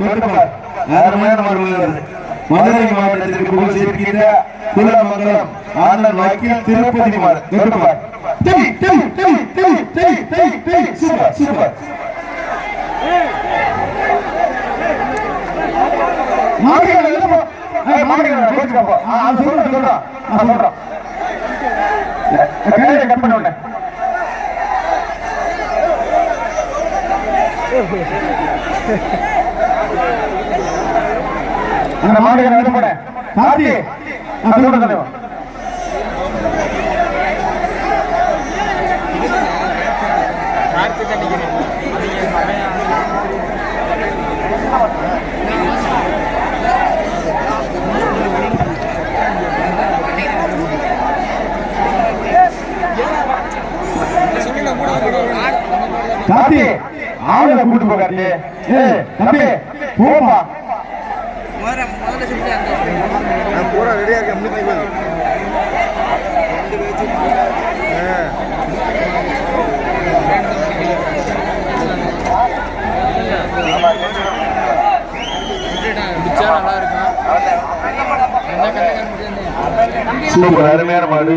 தொட்டுப்பார் அருமையான மாடு வருகிறது மதுரை மாவட்டத்திற்கு போய் சேர்க்கின்ற குலமங்கலம் ஆனந்த் வக்கீல் திருப்பதி டேய் சூப்பர் சூப்பர். கட் பண்ண உடனே. அந்த மாடுகள் எல்லாம் போட. கார்த்தி, சொல்றேன் தலைவா. கார்த்தி ஆளுல கூட்டு போ கார்த்தி ஏய் தம்பி போப்பா நான் பூரா ரெடியா இருக்கேன் முடிச்சு சூப்பர் அருமையான மாடு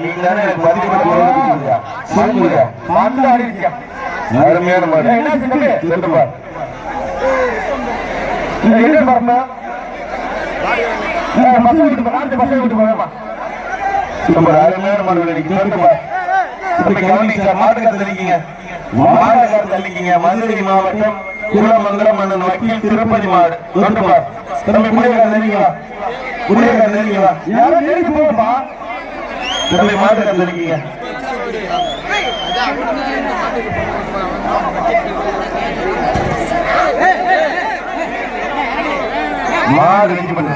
நீங்க தானே எனக்கு பதிவு பண்ணி கொடுத்தீங்க. சூப்பர். மாட்டு ஆடி இருக்கியா? அருமையான மாடு தம்பி சொல்லுப்பா என்ன பாருங்க பசங்க விட்டு போ, நாட்டு பசங்க விட்டு போவேமா சூப்பர் அருமையான மாடு இன்னைக்கு சொல்லுப்பா தம்பி கவனிங்க மாட்டுக்கு தள்ளிக்கிங்க மாட்டுக்கார தள்ளிக்கிங்க மதுரை மாவட்டம் குலமங்கலம் மன்னன் வக்கீல் திருப்பதி மாடு. சொல்லுப்பா தம்பி முடியாத நெருங்கிவா முடியாத நெருங்கிவா யாரும் நெருங்கி போகப்பா தம்பி மாட்டுக்கார தள்ளிக்கிங்க மாடு வெற்றி பண்ண.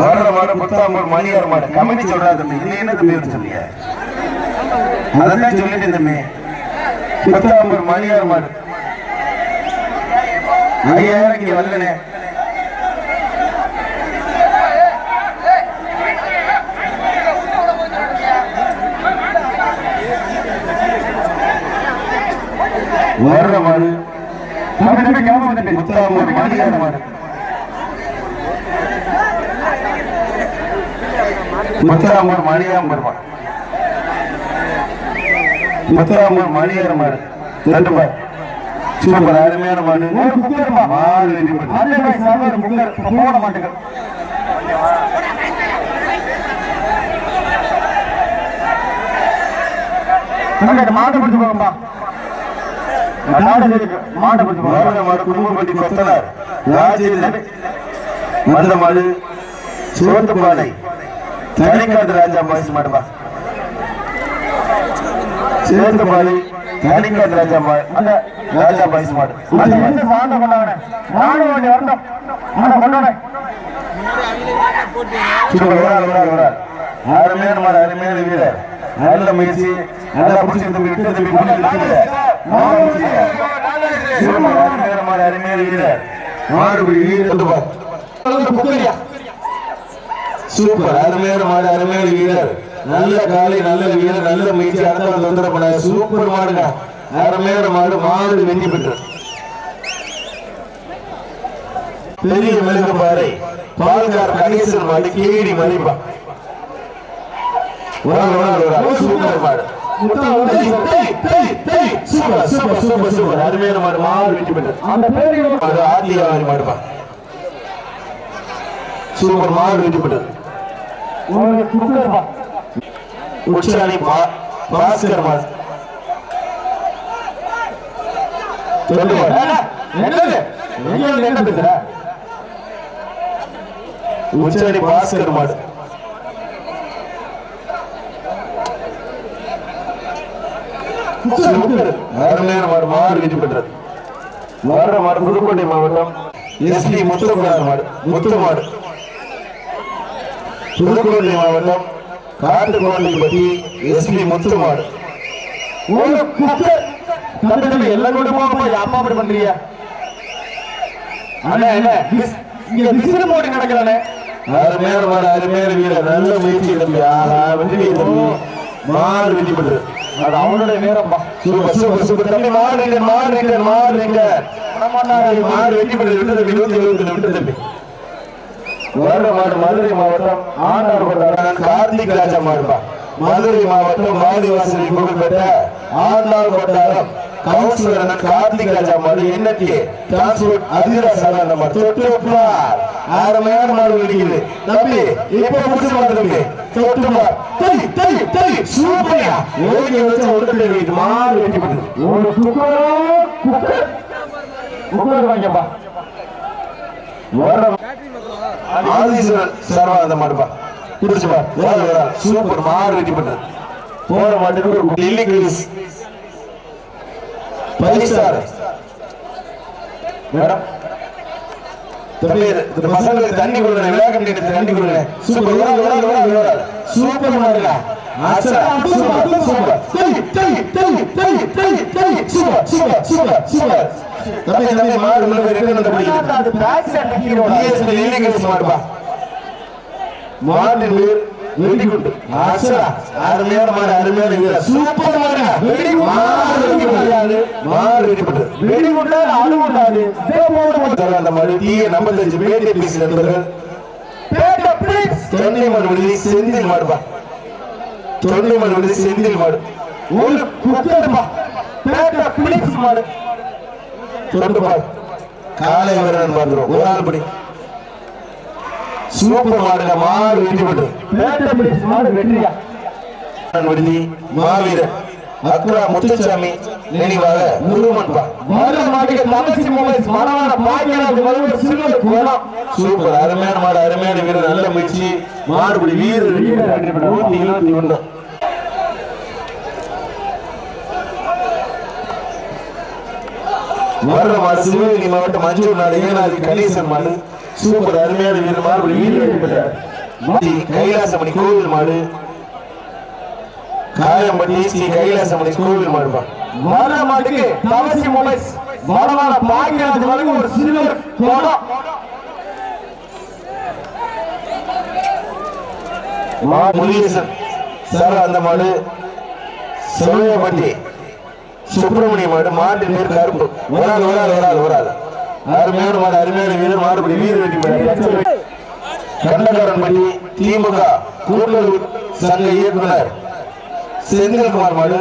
வர்ற மாடு புத்தாம்பூர் மணியார் மாடு. கமிட்டி சொல்றா தம்பி. இல்லை என்ன தம்பி வந்து சொல்லிய? அதான் சொல்லிட்டு தம்பி. புத்தாம்பூர் மணியார் மாடு. ஐயாயிரம் இங்க வரலனே வர்ற மாடு கிளம்ப தம்பி புத்தாம்பூர் மணியார் மாடு முத்தராமூர் மணியாம்பர் மாடு முத்தராமூர் மாடு சூப்பர் அருமையான மாடு மாடு வெற்றி பெற்றது. போட மாட்டேங்க மாட்டை பிடிச்சு போங்கப்பா. மாடு குடும்பப்பட்டி கொத்தனார் ராஜேந்திரன் மந்த மாடு சோத்துப்பாலை தனிக்காட்டு ராஜா பாய்ஸ் மாடுப்பா சேத்துப்பாலை தனிக்காட்டு ராஜா அந்த ராஜா பாய்ஸ் மாடு அது என்ன சாண்ட கொண்டாங்க மாடு வேண்டி வரணும் ஆனா கொண்டாங்க அருமையான மாடு அருமையான வீரர். நல்ல முயற்சி நல்லா பிடிச்சி தம்பி விட்டு தம்பி சூப்பர். அருமையான மாடு அருமையான வீரர். சூப்பர் மாடு நல்ல காலை நல்ல வீரர் நல்ல முயற்சி. அடுத்த தொந்தரப்பட சூப்பர் மாடுங்க. அருமையான மாடு மாடு வெற்றி பெற்று. பெரிய மெழுகு பாறை பால்கார் கணேசன் மாடு கேடி மதிப்பா. சூப்பர் மாடு. சூப்பர் சூப்பர் சூப்பர் சூப்பர் அருமையான மாடு மாடு வெற்றி பெற்று அந்த பேரு மாடு ஆத்தியாவாரி மாடுப்பா சூப்பர் மாடு வெற்றி பெற்றது உச்சாணி பா- பாஸ்கர் பேசுற? உச்சாணி பாஸ்கர் மாடு சூப்பர். அருமையான மாடு வெற்றி பெற்றது வர்ற மாடு புதுக்கோட்டை மாவட்டம் எஸ்பி முத்துக்குமார் மாடு முத்து மாடு புதுக்கோட்டை மாவட்டம் காட்டுக்கோட்டைப்பட்டி எஸ்பி முத்து மாடு ஒரு குக்கர் எல்லாம் கூட அப்பா அப்படி பண்றியா அண்ணா என்ன இங்க விசிறு போட்டு கிடக்கலானே அருமையான மாடு அருமையான வீரர் நல்ல முயற்சி தம்பி ஆஹா வெற்றி தம்பி மாடு வெற்றி பெற்று அது அவனுடைய நேரம் சூப்பர் சூப்பர் சூப்பர். தம்பி மாடு ரிட்டன் மாடு மாறு மாடு ரிட்டன் மாடு வெற்றி பெற்று விட்டு தம்பி இருபத்தி இருபத்தி விட்டு தம்பி. வர்ற மாடு மதுரை மாவட்டம் ஆண்டார் கொண்டாட கார்த்திக் ராஜா மாடுப்பா. மதுரை மாவட்டம் வாதிவாசலி புகழ்பெற்ற ஆண்டார் கொண்டாடம் கவுன்சிலர் கார்த்திக் ராஜா மாடு என்எட்டி டிரான்ஸ்போர்ட் அதிரா சாதாரண மாடு தொட்டுப்பார் அருமையான மாடு வெடிக்குது. தம்பி இப்ப புடிச்சு மாடு தம்பி? தொட்டுப்பார் தை தை தடி சூப்பர்யா. ஓகே வச்சு ஒடுக்கிட்டு வீட்டு மாடு வெட்டி போட்டு ஒரு குக்கர் குக்கர். குக்கர் வாங்கப்பா வர்ற ஆதிஸ்வரன் சர்வா அந்த மாடுப்பா குடிச்சுப்பா வேற வேற சூப்பர் மாறு வெட்டி பண்ணு போற மாட்டுக்கு ஒரு டெல்லி கிரீஸ் பைசார் மேடம் தண்ணி கொடுங்க விழா கமிட்டி தண்ணி கொடுங்க சூப்பர் சூப்பர் தம்பி மாடு மாடு வெடிகுண்டு அருமையான மாடு அருமையான வீரர். சூப்பர் மாடு. மாடு வெடிகுண்டு வெடிகுண்டு அழுகுண்டாது. அந்த மாடு டிஏ நம்பத்தஞ்சு பேட்டை பீஸ் நண்பர்கள் தொண்டை மாடு விடுதி செந்தில் மாடுப்பா தொண்டை மாடு விடுதி செந்தில் மாடு. ஒரு குக்கர்ப்பா பேட்டை பிளிக்ஸ் மாடு. தொண்டு காலை வரணும் பார்க்கிறோம். ஒரு ஆள் படி. சூப்பர் மாடுங்க மாடு வெற்றி பெற்று மாடு வெற்றியா? விடுதி மாவீரன் அக்ரா முத்துசாமி நினைவாக முருகன் மாடு மாட்டுக்கு தமசி மொபைல்ஸ் மனமான பாக்கியராஜ் மறுபடி சிறுவர் குளம் சூப்பர் அருமையான மாடு அருமையான வீரர் நல்ல முயற்சி. மாடுபடி வீரர். நூத்தி இருபத்தி ஒன்று. வர்ற சிவகங்கை மாவட்டம் மஞ்சூர் நாடு ஏனாதி கணேசன் மாடு. சூப்பர் அருமையான வீரர் மாடு வீரர் வெற்றி பெற்றார். மாடி கைலாசமணி கோவில் மாடு காயம்பட்டி ஸ்ரீ கைலாசமணி கோவில் மாடுப்பா வர்ற மாட்டுக்கு தவசி மொபைல்ஸ். வடமான பாக்கியராஜ் வரைக்கும் ஒரு சிறுவர் குடம் மா முருகேசன் சார் அந்த மாடு. சிவகப்பட்டி சுப்பிரமணிய மாடு. மாட்டு பேர் கருப்பு. ஒரு ஆள் ஒரு ஆள் ஒரு ஆள் ஒரு ஆள் அருமையான மாடு அருமையான வீரர் மாடுபடி வீரர் வெட்டி பெற்றார். கண்டகரன்பட்டி திமுக கூட்டுறவு சங்க இயக்குனர் செந்தில்குமார் மாடு.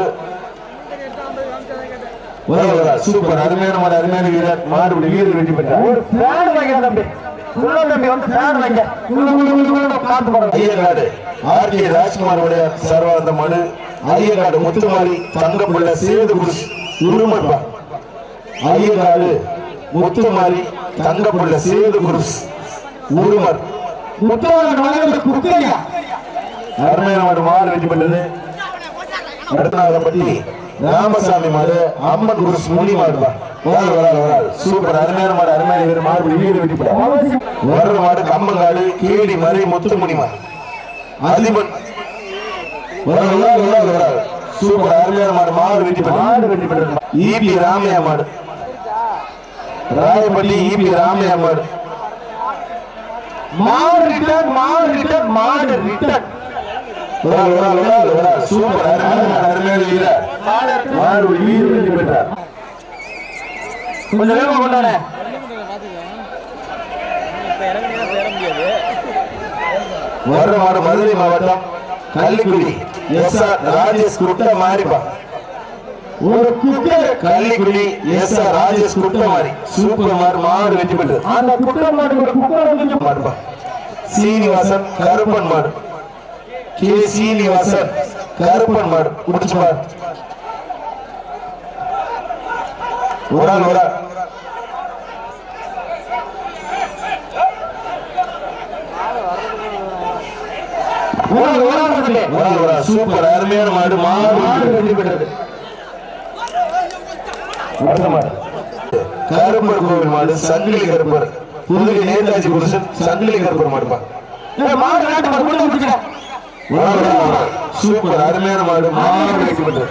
சூப்பர் அருமையான மாடு அருமையான வீரர் மாடுபடி வீரர் வெட்டி பெற்றார். ஒரு ஃபேன் வைங்க தம்பி. உள்ள தம்பி வந்து ஃபேன் வைங்க. உள்ள உள்ள உள்ள பார்த்து போறோம் ஐயங்காடு ஆர் கே ராஜ்குமார் உடைய சர்வாந்த மாடு. ஐயங்காடு முத்துமாரி தங்கப்புள்ள சேது குருஸ் உருமன்பா ஐயங்காடு முத்துமாரி தங்கப்புள்ள சேது குருஸ். உருமர். அருமையான மாடு மாடு வெற்றி பண்ணது அடுத்தநாதப்பட்டி ராமசாமி மாடு அம்மன் குருஸ் முனி மாடுப்பா வராது வராது வராது. சூப்பர். அருமையான மாடு அருமையான வீரர். மாடு வீடு வெட்டி போட வர்ற மாடு கம்மங்காடு கீழடி மறை முத்துமுனி மாடு. அதிபன். வராது வராது சூப்பர். அருமையான மாடு மாடு வெட்டி மாடு போட ஈபி ராமையா மாடு. ராயப்பள்ளி இபி ராமையம்மர் மாடு மாடு ரிட்டர்ன் மாடு ரிட்டர்ன் மாடு ரிட்டர்ன் சூப்பர் அருமையான அருமையான வீரர். மாடு வீடு வெற்றி பெற்றார். கொஞ்சம் வேகமா கொண்டானே இப்போ மதுரை மாவட்டம் கள்ளிக்குடி. எஸ் ஆர் ராஜேஷ் குட்ட மாரிப்பா ஒரு cooker Kallikudi S R Rajesh குட்ட மாறி சூப்பர் மாறு மாடு வெற்றி பெற்றது. அந்த குட்ட மாடு ஒரு குக்கர் மாடுப்பா சீனிவாசன் கருப்பன் மாடு கே. சீனிவாசன் கருப்பன் மாடு முடிச்சு மாடு ஒரு ஆள் ஒரு ஆள் ஓடாது, ஓடாது, ஓடாது. சூப்பர் அருமையான மாடு. மாடு வெற்றி பெற்றது. கருப்பர் கோவில் மாடு சங்கிலி கருப்பர் புதுகை நேதாஜி புருஷன் சங்கிலி கருப்பர் மாடுப்பா. சூப்பர். அருமையான மாடு மாடு.